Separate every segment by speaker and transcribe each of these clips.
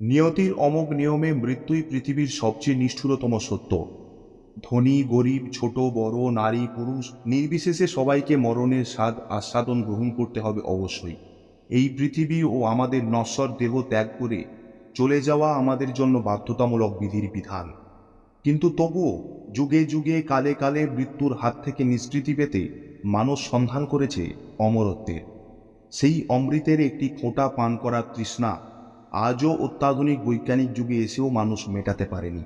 Speaker 1: নিয়তির অমোঘ নিয়মে মৃত্যুই পৃথিবীর সবচেয়ে নিষ্ঠুরতম সত্য। ধনী, গরিব, ছোট, বড়, নারী, পুরুষ, নির্বিশেষে সবাইকে মরণের স্বাদ আস্বাদন গ্রহণ করতে হবে অবশ্যই। এই পৃথিবী ও আমাদের নশ্বর দেহ ত্যাগ করে চলে যাওয়া আমাদের জন্য বাধ্যতামূলক বিধির বিধান। কিন্তু তবুও যুগে যুগে কালে কালে মৃত্যুর হাত থেকে নিষ্কৃতি পেতে মানুষ সন্ধান করেছে অমরত্বের। সেই অমৃতের একটি ফোঁটা পান করার তৃষ্ণা আজও অত্যাধুনিক বৈজ্ঞানিক যুগে এসেও মানুষ মেটাতে পারেনি।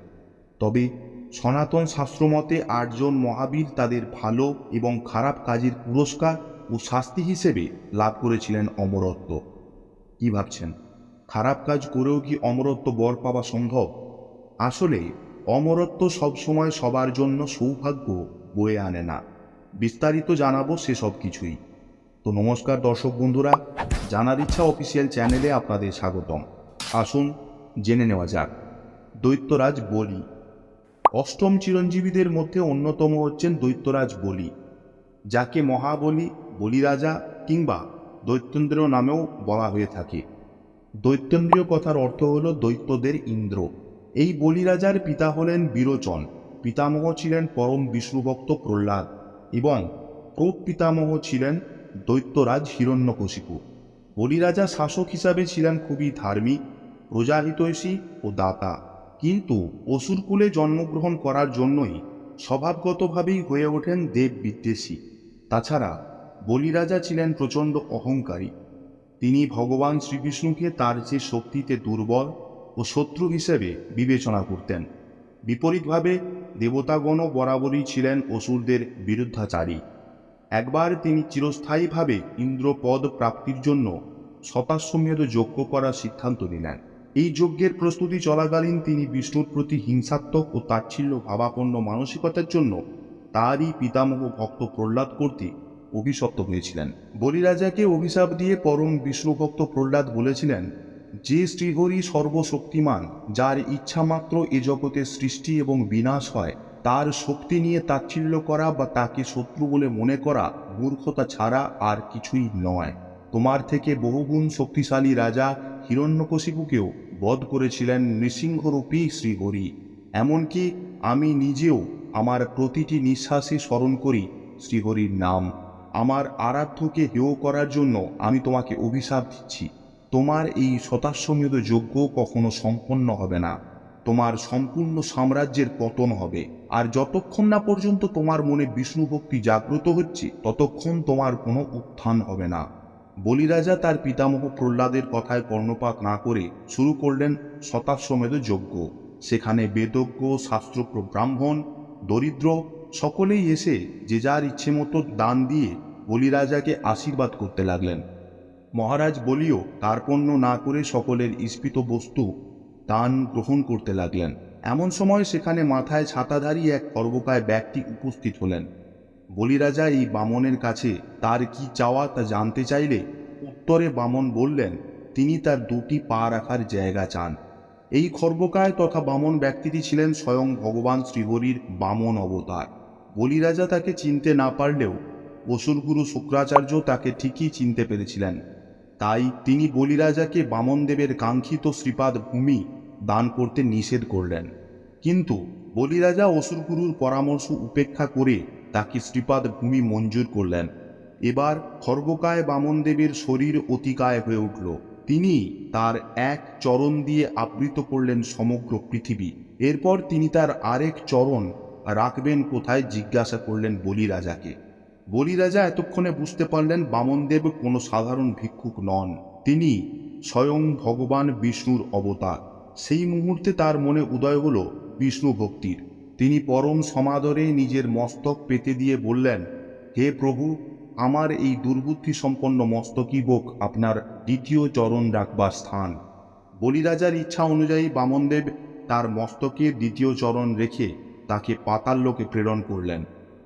Speaker 1: তবে সনাতন শাস্ত্রমতে আটজন মহাবীর তাদের ভালো এবং খারাপ কাজের পুরস্কার ও শাস্তি হিসেবে লাভ করেছিলেন অমরত্ব। কি ভাবছেন? খারাপ কাজ করেও কি অমরত্ব বর পাওয়া সম্ভব? আসলে অমরত্ব সবসময় সবার জন্য সৌভাগ্য বয়ে আনে না। বিস্তারিত জানাব সেসব কিছুই। তো নমস্কার দর্শক বন্ধুরা, জানার ইচ্ছা অফিসিয়াল চ্যানেলে আপনাদের স্বাগতম। আসুন জেনে নেওয়া যাক। দৈত্যরাজ বলি। অষ্টম চিরঞ্জীবীদের মধ্যে অন্যতম হচ্ছেন দৈত্যরাজ বলি, যাকে মহাবলী, বলিরাজা কিংবা দৈত্যেন্দ্র নামেও বলা হয়ে থাকে। দৈত্যেন্দ্রীয় কথার অর্থ হল দৈত্যদের ইন্দ্র। এই বলিরাজার পিতা হলেন বিরোচন। পিতামহ ছিলেন পরম বিষ্ণুভক্ত প্রহ্লাদ এবং প্রোপ পিতামহ ছিলেন দৈত্যরাজ হিরণ্যকশিপু। বলিরাজা শাসক হিসাবে ছিলেন খুবই ধার্মিক প্রজাহিতৈষী ও দাতা। কিন্তু অসুরকুলে জন্মগ্রহণ করার জন্যই স্বভাবগতভাবেই হয়ে ওঠেন দেব বিদ্বেষী। তাছাড়া বলিরাজা ছিলেন প্রচণ্ড অহংকারী। তিনি ভগবান শ্রীবিষ্ণুকে তার যে শক্তিতে দুর্বল ও শত্রু হিসেবে বিবেচনা করতেন। বিপরীতভাবে দেবতাগণও বরাবরই ছিলেন অসুরদের বিরুদ্ধাচারী। একবার তিনি চিরস্থায়ীভাবে ইন্দ্রপদ প্রাপ্তির জন্য শতাশ্বমেধ যজ্ঞ করার সিদ্ধান্ত নিলেন। এই যজ্ঞের প্রস্তুতি চলাকালীন তিনি বিষ্ণুর প্রতি হিংসাত্মক ও তাচ্ছিল্য ভাবাপন্ন মানসিকতার জন্য তারই পিতামহ ভক্ত প্রহ্লাদ কর্তৃক অভিশপ্ত হয়েছিলেন। বলিরাজাকে অভিশাপ দিয়ে পরম বিষ্ণুভক্ত প্রহ্লাদ বলেছিলেন, যে শ্রীহরি সর্বশক্তিমান, যার ইচ্ছামাত্র এ জগতের সৃষ্টি এবং বিনাশ হয়, তার শক্তি নিয়ে তাচ্ছিল্য করা বা তাকে শত্রু বলে মনে করা মূর্খতা ছাড়া আর কিছুই নয়। তোমার থেকে বহুগুণ শক্তিশালী রাজা হিরণ্যকশিপুকেও বধ করেছিলেন নৃসিংহরূপী শ্রীহরি, এমনকি আমি নিজেও আমার প্রতিটি নিঃশ্বাসে স্মরণ করি শ্রীহরির নাম। আমার আরাধ্যকে হেয় করার জন্য আমি তোমাকে অভিশাপ দিচ্ছি। তোমার এই শতাশ্বমেধ যজ্ঞ কখনো সম্পন্ন হবে না। তোমার সম্পূর্ণ সাম্রাজ্যের পতন হবে। আর যতক্ষণ না পর্যন্ত তোমার মনে বিষ্ণু ভক্তি জাগ্রত হচ্ছে, ততক্ষণ তোমার কোনো উত্থান হবে না। বলিরাজা তার পিতামহ প্রহ্লাদের কথায় কর্ণপাত না করে শুরু করলেন শতাশ্বমেধ যজ্ঞ। সেখানে বেদজ্ঞ, শাস্ত্রজ্ঞ, ব্রাহ্মণ, দরিদ্র সকলেই এসে যে যার ইচ্ছে মতো দান দিয়ে বলিরাজাকে আশীর্বাদ করতে লাগলেন। মহারাজ বলিও কার্পণ্য না করে সকলের ইস্পিত বস্তু দান গ্রহণ করতে লাগলেন। এমন সময় সেখানে মাথায় ছাতাধারী এক খর্বকায় ব্যক্তি উপস্থিত হলেন। বলিরাজা এই বামনের কাছে তার কি চাওয়া তা জানতে চাইলে উত্তরে বামন বললেন, তিনি তার দুটি পা রাখার জায়গা চান। এই খর্বকায় তথা বামন ব্যক্তিটি ছিলেন স্বয়ং ভগবান শ্রীহরির বামন অবতার। বলিরাজা তাকে চিনতে না পারলেও অসুরগুরু শুক্রাচার্য তাকে ঠিকই চিনতে পেরেছিলেন। তাই তিনি বলিরাজাকে বামনদেবের কাঙ্ক্ষিত শ্রীপাদ ভূমি দান করতে নিষেধ করলেন। কিন্তু বলিরাজা অসুরগুরুর পরামর্শ উপেক্ষা করে তাকে শ্রীপাদ ভূমি মঞ্জুর করলেন। এবার খর্বকায় বামনদেবের শরীর অতিকায় হয়ে উঠল। তিনি তার এক চরণ দিয়ে আবৃত করলেন সমগ্র পৃথিবী। এরপর তিনি তার আরেক চরণ রাখবেন কোথায় জিজ্ঞাসা করলেন বলিরাজাকে। বলিরাজা এতক্ষণে বুঝতে পারলেন বামনদেব কোনো সাধারণ ভিক্ষুক নন। তিনি স্বয়ং ভগবান বিষ্ণুর অবতার। সেই মুহূর্তে তার মনে উদয় হল বিষ্ণু ভক্তির তিনি পরম সমাদরে নিজের মস্তক পেতে দিয়ে বললেন, হে প্রভু, আমার এই দুর্বুদ্ধি সম্পন্ন মস্তকই বোক আপনার দ্বিতীয় চরণ রাখবার স্থান। বলিরাজার ইচ্ছা অনুযায়ী বামনদেব তার মস্তকে দ্বিতীয় চরণ রেখে তাকে পাতাল লোকে প্রেরণ করলেন।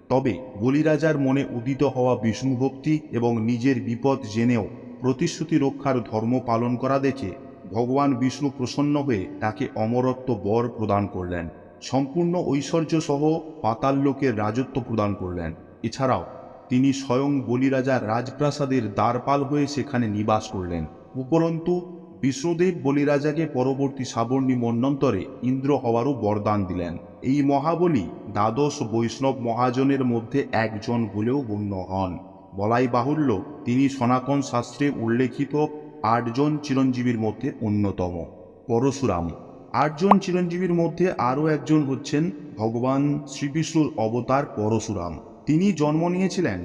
Speaker 1: তবে বলিরাজার মনে উদিত হওয়া বিষ্ণু ভক্তি এবং নিজের বিপদ জেনেও প্রতিশ্রুতি রক্ষার ধর্ম পালন করা দেখে ভগবান বিষ্ণু প্রসন্ন হয়ে তাকে অমরত্ব বর প্রদান করলেন। সম্পূর্ণ ঐশ্বর্য সহ পাতাল লোকের রাজত্ব প্রদান করলেন। এছাড়াও তিনি স্বয়ং বলিরাজার রাজপ্রাসাদের দ্বারপাল হয়ে সেখানে নিবাস করলেন। উপরন্তু বিষ্ণুদেব বলিরাজাকে পরবর্তী সাবর্ণী মন্বন্তরে ইন্দ্র হওয়ারও বরদান দিলেন। এই মহাবলী দ্বাদশ বৈষ্ণব মহাজনের মধ্যে একজন বলেও গণ্য হন। বলাই বাহুল্য, তিনি সনাতন শাস্ত্রে উল্লেখিত আটজন চিরঞ্জীবীর মধ্যে অন্যতম। পরশুরাম আটজন চিরঞ্জীবীর মধ্যে আরও একজন হচ্ছেন ভগবান শ্রীবিষ্ণুর অবতার পরশুরাম। তিনি জন্ম নিয়েছিলেন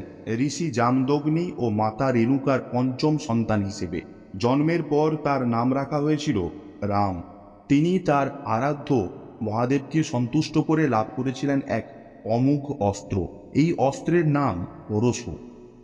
Speaker 1: ঋষি জামদগ্নি ও মাতা রেণুকার পঞ্চম সন্তান হিসেবে। জন্মের পর তার নাম রাখা হয়েছিল রাম। তিনি তার আরাধ্য মহাদেবকে সন্তুষ্ট করে লাভ করেছিলেন এক অমুখ অস্ত্র। এই অস্ত্রের নাম পরশু,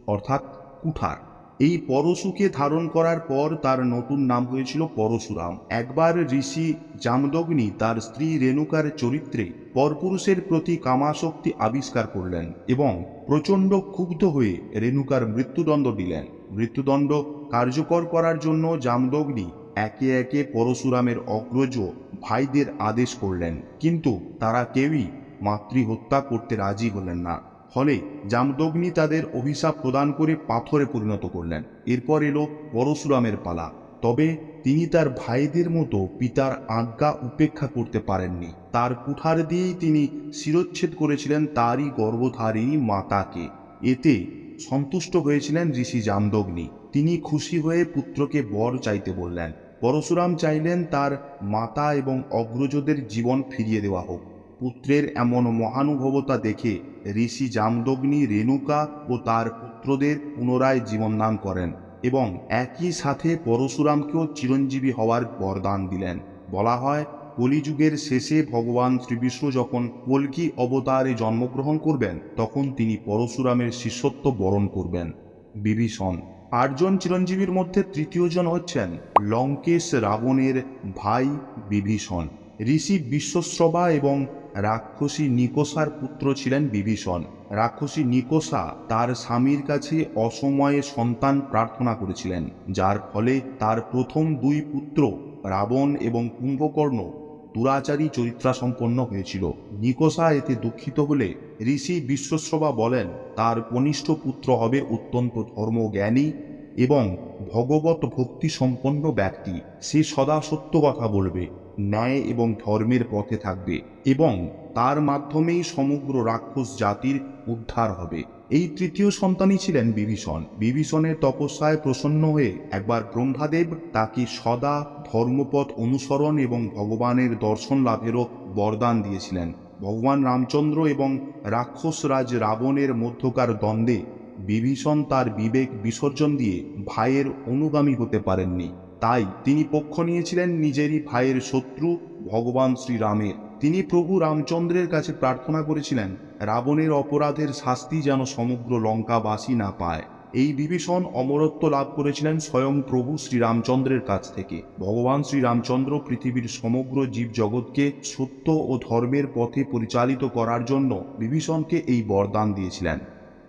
Speaker 1: অর্থাৎ কুঠার। এই পরশুকে ধারণ করার পর তার নতুন নাম হয়েছিল পরশুরাম। একবার ঋষি জামদগ্নি তার স্ত্রী রেণুকার চরিত্রে পরপুরুষের প্রতি কামাশক্তি আবিষ্কার করলেন এবং প্রচণ্ড ক্ষুব্ধ হয়ে রেণুকার মৃত্যুদণ্ড দিলেন। মৃত্যুদণ্ড কার্যকর করার জন্য জামদগ্নি একে একে পরশুরামের অগ্রজ ভাইদের আদেশ করলেন, কিন্তু তারা কেউই মাতৃহত্যা করতে রাজি হলেন না। ফলে জামদগ্নি তাদের অভিশাপ প্রদান করে পাথরে পরিণত করলেন। এরপর এলো পরশুরামের পালা। তবে তিনি তার ভাইদের মতো পিতার আজ্ঞা উপেক্ষা করতে পারেননি। তার কুঠার দিয়েই তিনি শিরচ্ছেদ করেছিলেন তারই গর্ভধারিণী মাতাকে। এতে সন্তুষ্ট হয়েছিলেন ঋষি জামদগ্নি। তিনি খুশি হয়ে পুত্রকে বর চাইতে বললেন, পরশুরাম চাইলেন তার মাতা এবং অগ্রজদের জীবন ফিরিয়ে দেওয়া হোক। পুত্রের এমন মহানুভবতা দেখে ঋষি জামদগ্নি রেণুকা ও তার পুত্রদের পুনরায় জীবনদান করেন এবং একই সাথে পরশুরামকেও চিরঞ্জীবী হওয়ার বরদান দিলেন। বলা হয়, কলিযুগের শেষে ভগবান শ্রীবিষ্ণু যখন কল্কি অবতারে জন্মগ্রহণ করবেন, তখন তিনি পরশুরামের শিষ্যত্ব বরণ করবেন। বিভীষণ আটজন চিরঞ্জীবীর মধ্যে তৃতীয়জন হচ্ছেন লঙ্কেশ রাবণের ভাই বিভীষণ। ঋষি বিশ্বশ্রবা এবং রাক্ষসী নিকোষার পুত্র ছিলেন বিভীষণ। রাক্ষসী নিকোষা তার স্বামীর কাছে অসময়ে সন্তান প্রার্থনা করেছিলেন, যার ফলে তার প্রথম দুই পুত্র রাবণ এবং কুম্ভকর্ণ দুরাচারী চরিত্রাসম্পন্ন হয়েছিল। নিকোষা এতে দুঃখিত হলে ঋষি বিশ্বশ্রবা বলেন, তার কনিষ্ঠ পুত্র হবে অত্যন্ত ধর্মজ্ঞানী এবং ভগবত ভক্তি সম্পন্ন ব্যক্তি, সে সদা সত্য কথা বলবে, ন্যায় এবং ধর্মের পথে থাকবে এবং তার মাধ্যমেই সমগ্র রাক্ষস জাতির উদ্ধার হবে। এই তৃতীয় সন্তানই ছিলেন বিভীষণ। বিভীষণের তপস্যায় প্রসন্ন হয়ে একবার ব্রহ্মাদেব তাকে সদা ধর্মপথ অনুসরণ এবং ভগবানের দর্শন লাভেরও বরদান দিয়েছিলেন। ভগবান রামচন্দ্র এবং রাক্ষসরাজ রাবণের মধ্যকার দ্বন্দ্বে বিভীষণ তার বিবেক বিসর্জন দিয়ে ভাইয়ের অনুগামী হতে পারেননি। তাই তিনি পক্ষ নিয়েছিলেন নিজেরই ভাইয়ের শত্রু, ভগবান শ্রীরামের। তিনি প্রভু রামচন্দ্রের কাছে প্রার্থনা করেছিলেন, রাবণের অপরাধের শাস্তি যেন সমগ্র লঙ্কাবাসী না পায়। এই বিভীষণ অমরত্ব লাভ করেছিলেন স্বয়ং প্রভু শ্রীরামচন্দ্রের কাছ থেকে। ভগবান শ্রীরামচন্দ্র পৃথিবীর সমগ্র জীবজগৎকে সত্য ও ধর্মের পথে পরিচালিত করার জন্য বিভীষণকে এই বরদান দিয়েছিলেন।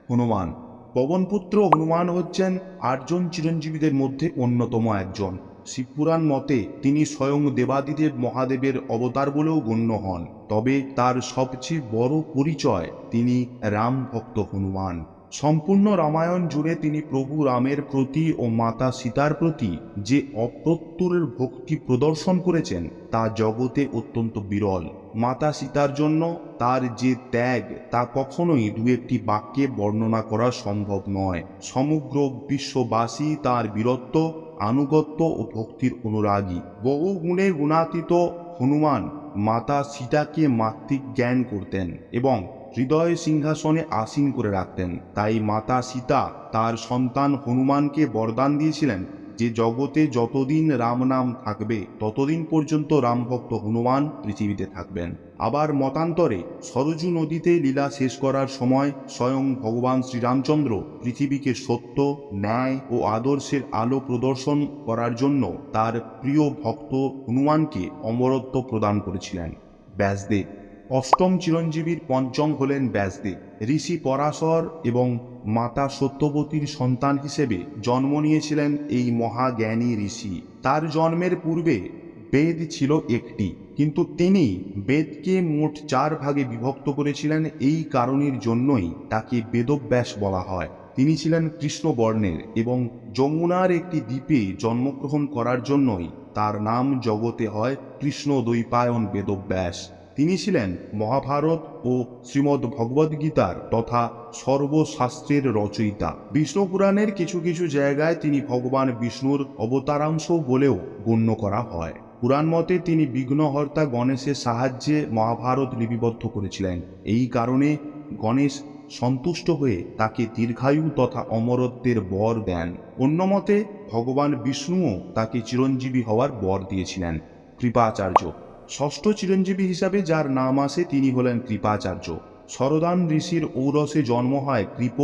Speaker 1: হনুমান পবনপুত্র হনুমান হচ্ছেন আটজন চিরঞ্জীবীদের মধ্যে অন্যতম একজন। শিবপুরাণ মতে তিনি স্বয়ং দেবাদিদেব মহাদেবের অবতার বলেও গণ্য হন। তবে তার সবচেয়ে বড় পরিচয় তিনি রাম ভক্ত হনুমান। সম্পূর্ণ রামায়ণ জুড়ে তিনি প্রভু রামের প্রতি ও মাতা সীতার প্রতি যে অপ্রত্যুরের ভক্তি প্রদর্শন করেছেন, তা জগতে অত্যন্ত বিরল। মাতা সীতার জন্য তার যে ত্যাগ, তা কখনোই দু একটি বাক্যে বর্ণনা করা সম্ভব নয়। সমগ্র বিশ্ববাসী তার বীরত্ব, আনুগত্য ও ভক্তির অনুরাগী। বহু গুণে গুণাতীত হনুমান মাতা সীতাকে মাতৃক জ্ঞান করতেন এবং হৃদয় সিংহাসনে আসীন করে রাখতেন। তাই মাতা সীতা তার সন্তান হনুমানকে বরদান দিয়েছিলেন। যে জগতে যতদিন রাম নাম থাকবে, ততদিন পর্যন্ত রামভক্ত হনুমান পৃথিবীতে থাকবেন। আবার মতান্তরে, সরজু নদীতে লীলা শেষ করার সময় স্বয়ং ভগবান শ্রীরামচন্দ্র পৃথিবীকে সত্য, ন্যায় ও আদর্শের আলো প্রদর্শন করার জন্য তার প্রিয় ভক্ত হনুমানকে অমরত্ব প্রদান করেছিলেন। ব্যাসদেব অষ্টম চিরঞ্জীবীর পঞ্চম হলেন ব্যাসদেব। ঋষি পরাশর এবং মাতা সত্যবতীর সন্তান হিসেবে জন্ম নিয়েছিলেন এই মহাজ্ঞানী ঋষি। তার জন্মের পূর্বে বেদ ছিল একটি, কিন্তু তিনি বেদকে মোট চার ভাগে বিভক্ত করেছিলেন এই কারণের জন্যই তাকে বেদব্যাস বলা হয়। তিনি ছিলেন কৃষ্ণবর্ণের এবং যমুনার একটি দ্বীপে জন্মগ্রহণ করার জন্যই তার নাম জগতে হয় কৃষ্ণ দ্বৈপায়ন বেদব্যাস। তিনি ছিলেন মহাভারত ও শ্রীমদ্ ভগবদ্গীতার তথা সর্বশাস্ত্রের রচয়িতা। বিষ্ণু পুরাণের কিছু কিছু জায়গায় তিনি ভগবান বিষ্ণুর অবতারাংশ বলেও গণ্য করা হয়। পুরাণ মতে তিনি বিঘ্নহর্তা গণেশের সাহায্যে মহাভারত লিপিবদ্ধ করেছিলেন। এই কারণে গণেশ সন্তুষ্ট হয়ে তাকে দীর্ঘায়ু তথা অমরত্বের বর দেন। অন্য মতে, ভগবান বিষ্ণুও তাকে চিরঞ্জীবী হওয়ার বর দিয়েছিলেন। কৃপাচার্য ষষ্ঠ চিরঞ্জীবী হিসাবে যার নাম আসে তিনি হলেন কৃপাচার্য। শরদান ঋষির ঔরসে জন্ম হয় কৃপ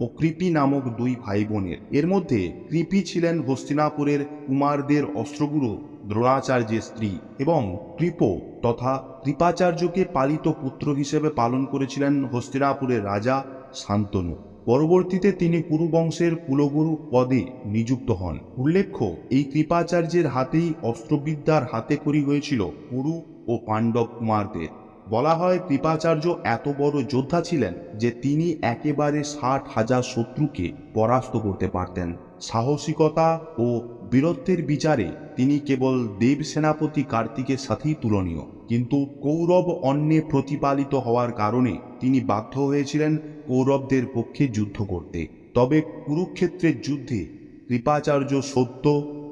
Speaker 1: ও কৃপি নামক দুই ভাই বোনের এর মধ্যে কৃপি ছিলেন হস্তিনাপুরের কুমারদের অস্ত্রগুরু দ্রোণাচার্যের স্ত্রী এবং কৃপ তথা কৃপাচার্যকে পালিত পুত্র হিসেবে পালন করেছিলেন হস্তিনাপুরের রাজা শান্তনু। পরবর্তীতে তিনি কুরুবংশের কুলগুরু পদে নিযুক্ত হন। উল্লেখ্য, এই কৃপাচার্যের হাতেই অস্ত্রবিদ্যার হাতে করি হয়েছিল কুরু ও পাণ্ডব কুমারদের। বলা হয়, কৃপাচার্য এত বড় যোদ্ধা ছিলেন যে তিনি একেবারে ষাট হাজার শত্রুকে পরাস্ত করতে পারতেন। সাহসিকতা ও বীরত্বের বিচারে তিনি কেবল দেব সেনাপতি কার্তিকের সাথেই তুলনীয়। কিন্তু কৌরব অন্যে প্রতিপালিত হওয়ার কারণে তিনি বাধ্য হয়েছিলেন কৌরবদের পক্ষে যুদ্ধ করতে। তবে কুরুক্ষেত্রের যুদ্ধে কৃপাচার্য সত্য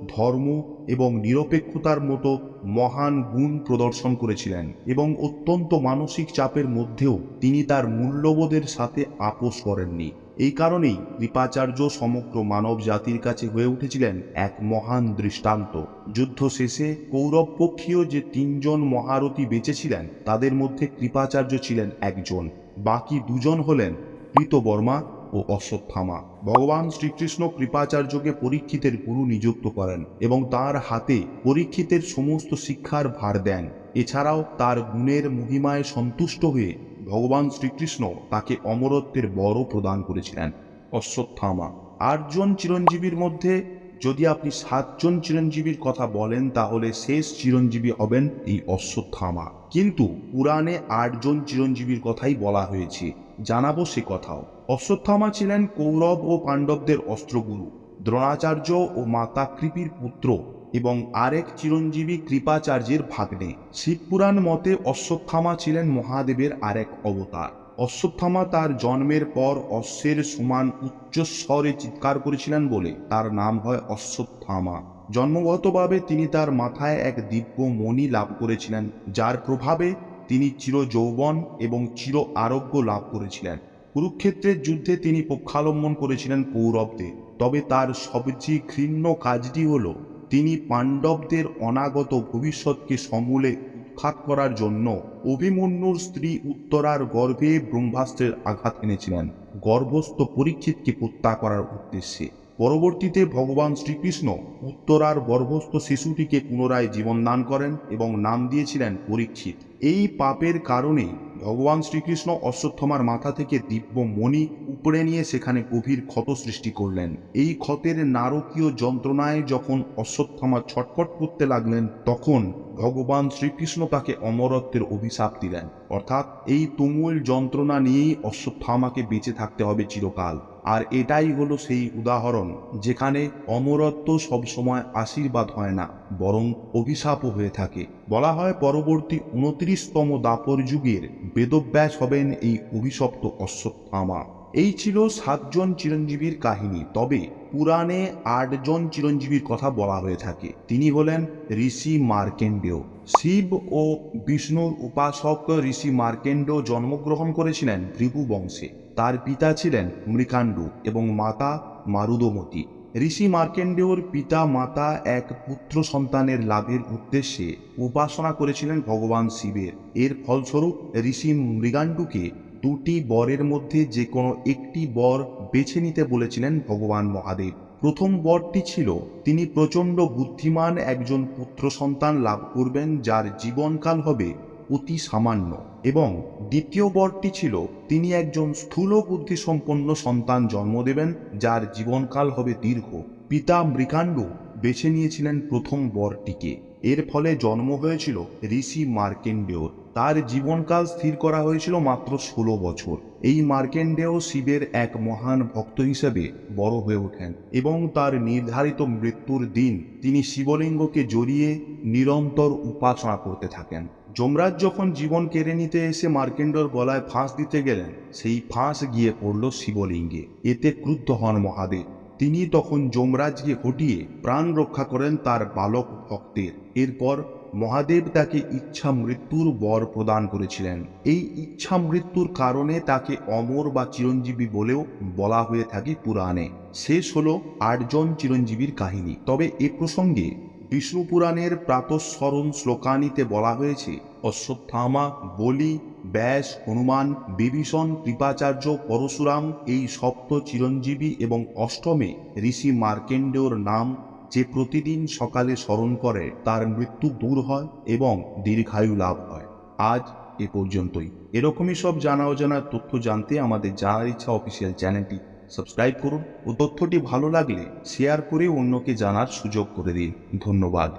Speaker 1: ধর্ম এবং নিরপেক্ষতার মতো মহান গুণ প্রদর্শন করেছিলেন এবং অত্যন্ত মানসিক চাপের মধ্যেও তিনি তার মূল্যবোধের সাথে আপোষ করেননি। এই কারণেই কৃপাচার্য সমগ্র মানব জাতির কাছে হয়ে উঠেছিলেন এক মহান দৃষ্টান্ত। যুদ্ধ শেষে কৌরব পক্ষীয় যে তিনজন মহারথী বেঁচেছিলেন, তাদের মধ্যে কৃপাচার্য ছিলেন একজন। বাকি দুজন হলেন কৃতবর্মা ও অশ্বত্থামা ভগবান শ্রীকৃষ্ণ কৃপাচার্যকে পরীক্ষিতের গুরু নিযুক্ত করেন এবং তার হাতে পরীক্ষিতের সমস্ত শিক্ষার ভার দেন। এছাড়াও তার গুণের মহিমায় সন্তুষ্ট হয়ে ভগবান শ্রীকৃষ্ণ তাকে অমরত্বের বড় প্রদান করেছিলেন। অশ্বত্থামা আটজন চিরঞ্জীবীর মধ্যে যদি আপনি সাতজন চিরঞ্জীবীর কথা বলেন, তাহলে শেষ চিরঞ্জীবী হবেন এই অশ্বত্থামা কিন্তু পুরাণে আটজন চিরঞ্জীবীর কথাই বলা হয়েছে। জানাব সে কথাও। অশ্বত্থামা ছিলেন কৌরব ও পাণ্ডবদের অস্ত্রগুরু। দ্রোণাচার্য ও মাতা কৃপির পুত্র এবং আরেক চিরঞ্জীবী কৃপাচার্যের ভাগ্নে। শিবপুরাণ মতে অশ্বত্থামা ছিলেন মহাদেবের আরেক অবতার। অশ্বত্থামা তার জন্মের পর অশ্বের সমান উচ্চস্বরে চিৎকার করেছিলেন বলে তার নাম হয় অশ্বত্থামা। জন্মগতভাবে তিনি তার মাথায় এক দিব্য মণি লাভ করেছিলেন, যার প্রভাবে তিনি চির যৌবন এবং চির আরোগ্য লাভ করেছিলেন। কুরুক্ষেত্রের যুদ্ধে তিনি পক্ষালম্বন করেছিলেন কৌরবদের। তবে তার সবচেয়ে ঘৃণ্য কাজটি হল, তিনি পাণ্ডবদের অনাগত ভবিষ্যৎকে সমূলে উৎখাত করার জন্য অভিমন্যুর স্ত্রী উত্তরার গর্ভে ব্রহ্মাস্ত্রের আঘাত এনেছিলেন। গর্ভস্থ পরীক্ষিতকে হত্যা করার উদ্দেশ্যে। পরবর্তীতে ভগবান শ্রীকৃষ্ণ উত্তরার গর্ভস্থ শিশুটিকে পুনরায় জীবনদান করেন এবং নাম দিয়েছিলেন পরীক্ষিত। এই পাপের কারণে ভগবান শ্রীকৃষ্ণ অশ্বত্থমার মাথা থেকে দিব্য মণি উপড়ে নিয়ে সেখানে গভীর ক্ষত সৃষ্টি করলেন। এই ক্ষতের নারকীয় যন্ত্রণায় যখন অশ্বত্থমা ছটফট করতে লাগলেন, তখন ভগবান শ্রীকৃষ্ণ তাকে অমরত্বের অভিশাপ দিলেন। অর্থাৎ এই তুমুল যন্ত্রণা নিয়েই অশ্বত্থামাকে বেঁচে থাকতে হবে চিরকাল। আর এটাই হলো সেই উদাহরণ, যেখানে অমরত্ব সবসময় আশীর্বাদ হয় না, বরং অভিশাপও হয়ে থাকে। বলা হয় পরবর্তী উনত্রিশতম দাপর যুগের বেদব্যাস হবেন এই অভিশপ্ত অশ্বত্থামা। এই ছিল সাতজন চিরঞ্জীবীর কাহিনী, তবে পুরাণে আটজন চিরঞ্জীবীর কথা বলা হয়ে থাকে। তিনি হলেন ঋষি মার্কেন্ডেয়। শিব ও বিষ্ণুর উপাসক ঋষি মার্কেন্ড জন্মগ্রহণ করেছিলেন ভৃগু বংশে। তার পিতা ছিলেন মৃকাণ্ডু এবং মাতা মারুদমতি। ঋষি মার্কেন্ডেয়র পিতা মাতা এক পুত্র সন্তানের লাভের উদ্দেশ্যে উপাসনা করেছিলেন ভগবান শিবের। এর ফলস্বরূপ ঋষি মৃগাণ্ডুকে দুটি বরের মধ্যে যে কোনো একটি বর বেছে নিতে বলেছিলেন ভগবান মহাদেব। প্রথম বরটি ছিল, তিনি প্রচণ্ড বুদ্ধিমান একজন পুত্র সন্তান লাভ করবেন যার জীবনকাল হবে অতি সামান্য এবং দ্বিতীয় বরটি ছিল, তিনি একজন স্থূল বুদ্ধিসম্পন্ন সন্তান জন্ম দেবেন, যার জীবনকাল হবে দীর্ঘ। পিতা মৃকাণ্ড বেছে নিয়েছিলেন প্রথম বরটিকে। এর ফলে জন্ম হয়েছিল ঋষি মার্কেন্ডেওর। তার জীবনকাল স্থির করা হয়েছিল মাত্র ষোলো বছর। এই মার্কেন্ডেয় শিবের এক মহান ভক্ত হিসেবে বড় হয়ে ওঠেন এবং তার নির্ধারিত মৃত্যুর দিন তিনি শিবলিঙ্গকে জড়িয়ে নিরন্তর উপাসনা করতে থাকেন। যমরাজ যখন জীবন কেড়ে নিতে এসে মার্কেন্ডর গলায় ফাঁস দিতে গেলেন, সেই ফাঁস গিয়ে পড়ল শিবলিঙ্গে। এতে ক্রুদ্ধ হন মহাদেব। তিনি তখন যমরাজকে হটিয়ে প্রাণ রক্ষা করেন তার বালক ভক্তের। এরপর মহাদেব তাকে ইচ্ছা মৃত্যুর বর প্রদান করেছিলেন। এই ইচ্ছা মৃত্যুর কারণে তাকে অমর বা চিরঞ্জীবী বলেও বলা হয়ে থাকে পুরাণে। শেষ হলো আটজন চিরঞ্জীবীর কাহিনী। তবে এ প্রসঙ্গে বিষ্ণু পুরাণের প্রাতঃস্মরণ শ্লোকানিতে বলা হয়েছে, অশ্বত্থামা, বলি, ব্যাস, হনুমান, বিভীষণ, কৃপাচার্য, পরশুরাম, এই সপ্ত চিরঞ্জীবী এবং অষ্টমে ঋষি মার্কেন্ডেয়র নাম যে প্রতিদিন সকালে স্মরণ করে তার মৃত্যু দূর হয় এবং দীর্ঘায়ু লাভ হয়। আজ এ পর্যন্তই। এরকমই সব জানা অজানা তথ্য জানতে আমাদের জানার ইচ্ছা অফিসিয়াল চ্যানেলটি সাবস্ক্রাইব করুন ও তথ্যটি ভালো লাগলে শেয়ার করে অন্যকে জানার সুযোগ করে দিন। ধন্যবাদ।